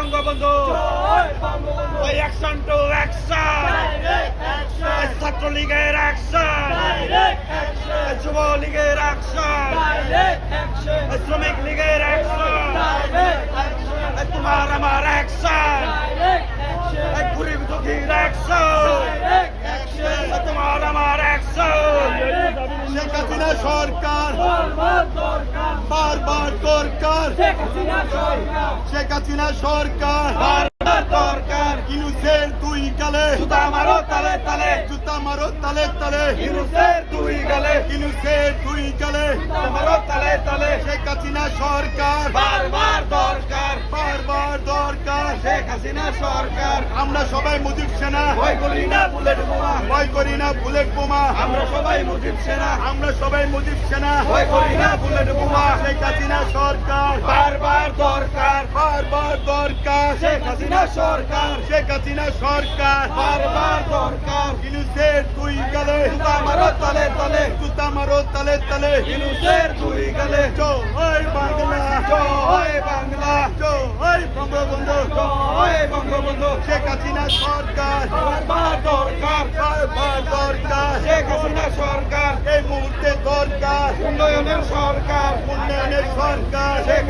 Bangabandhu action to action ছাত্রলীগের action যুবলীগের action শ্রমিক লীগের অ্যাকশন তোমার আমার অ্যাকশন গরিব দুঃখীর তোমার আমার অ্যাকশন সরকার। শেখ হাসিনা সরকার। শেখ হাসিনা সরকার। বারবার দরকার। ইনুসের দুই গালে। জুতা মারো তালে তালে। জুতা মারো তালে তালে। ইনুসের দুই গালে। ইনুসের দুই গালে। জুতা মারো তালে তালে। শেখ হাসিনা সরকার। বারবার দরকার। বারবার দরকার। শেখ হাসিনা সরকার। আমরা সবাই মুজিব সেনা। ভয় করি না বুলেট বোমা। ভয় করি না বুলেট বোমা। আমরা সবাই মুজিব সেনা। আমরা সবাই মুজিব সেনা। ভয় করি না বুলেট বোমা। শেখ হাসিনা সরকার। শেখ হাসিনা সরকার। বারবার দরকার। ইনুসের দুই গালে। জুতা মারো তালে তালে। জুতা মারো তালে তালে। ইনুসের দুই গালে। জয় বাংলা। জয় বাংলা। জয় বঙ্গবন্ধু। জয় বঙ্গবন্ধু। শেখ হাসিনা সরকার। বারবার দরকার। বারবার দরকার। শেখ হাসিনা সরকার। এই মুহূর্তে দরকার। উন্নয়নের সরকার। উন্নয়নের সরকার। শেখ